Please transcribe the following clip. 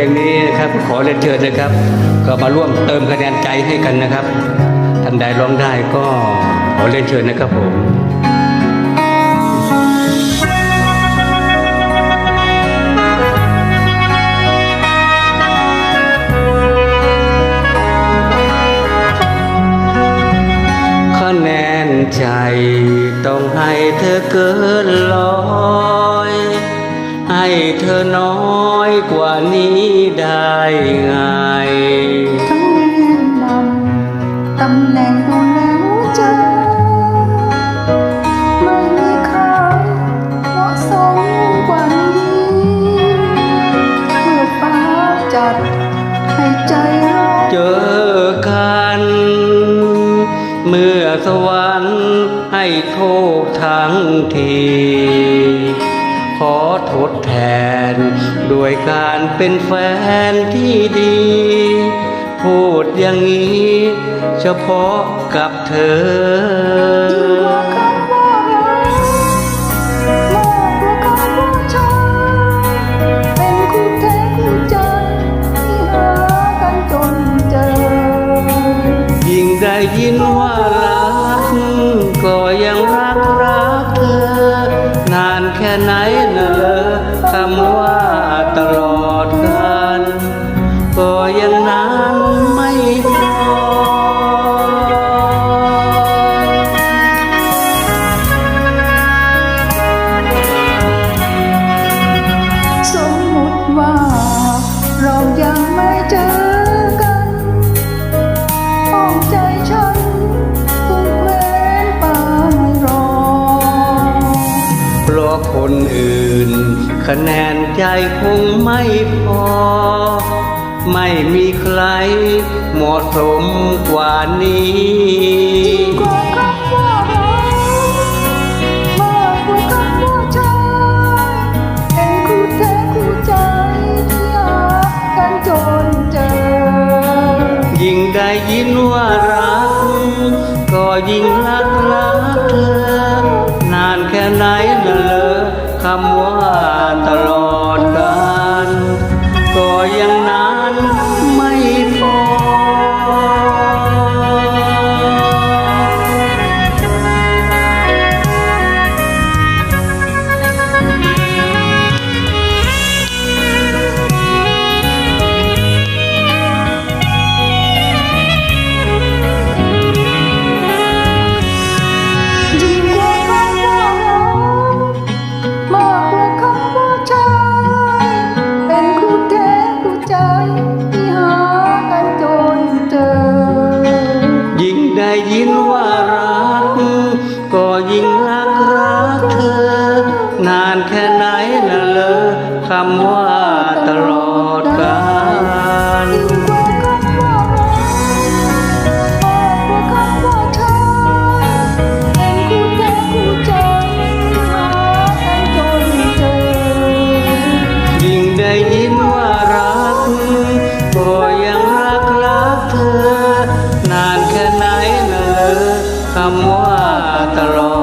ลงนี้นะครับ ขอเรียนเชิญนะครับ ก็มาร่วมเติมคะแนนใจให้กันนะครับท่านใดร้องได้ก็ขอเรียนเชิญนะครับผมคะแนนใจต้องให้เธอเกินร้อย ให้เธอน้อยกว่านี้ได้ไงทั้งแนะนำตำแหน่งดูแลหัวใจไม่มีใครเหมาะสมกว่านี้เมื่อฟ้าจัดให้ใจเราเจอกัน เมื่อสวรรค์ให้โทษทั้งที ขอทดแทน ด้วยการเป็นแฟนที่ดี พูดอย่างนี้ เฉพาะกับเธอยิ่งกว่า ค่ไหนนะเลอคำว่าตลอดกันก็ยังนานไม่พอสมมุติว่าเรายังไม่เจอกันห้องใจฉันคงเพลนไปรอเพราะคนอื่น คะแนนใจคงไม่พอ ไม่มีใครเหมาะสมกว่านี้ยิ่งกว่าคำว่ารักมากกว่าคำว่าชายเป็นคู่แท้คู่ใจที่หากันจนเจอยิ่งได้ยินว่ารัก ก็ยิ่งรักรักเธอนานแค่ไหนนะเลอคำว่าตลอด รัก ก็ยิ่งรักรักเธอ นานแค่ไหนนะเลอคำว่าตลอดกาลยิ่งกว่าคำว่ารักมากกว่าคำว่าชายเป็นคู่แท้คู่ใจที่หากันจนเจอยิ่งได้ยินว่ารักก็ำว่าตลอด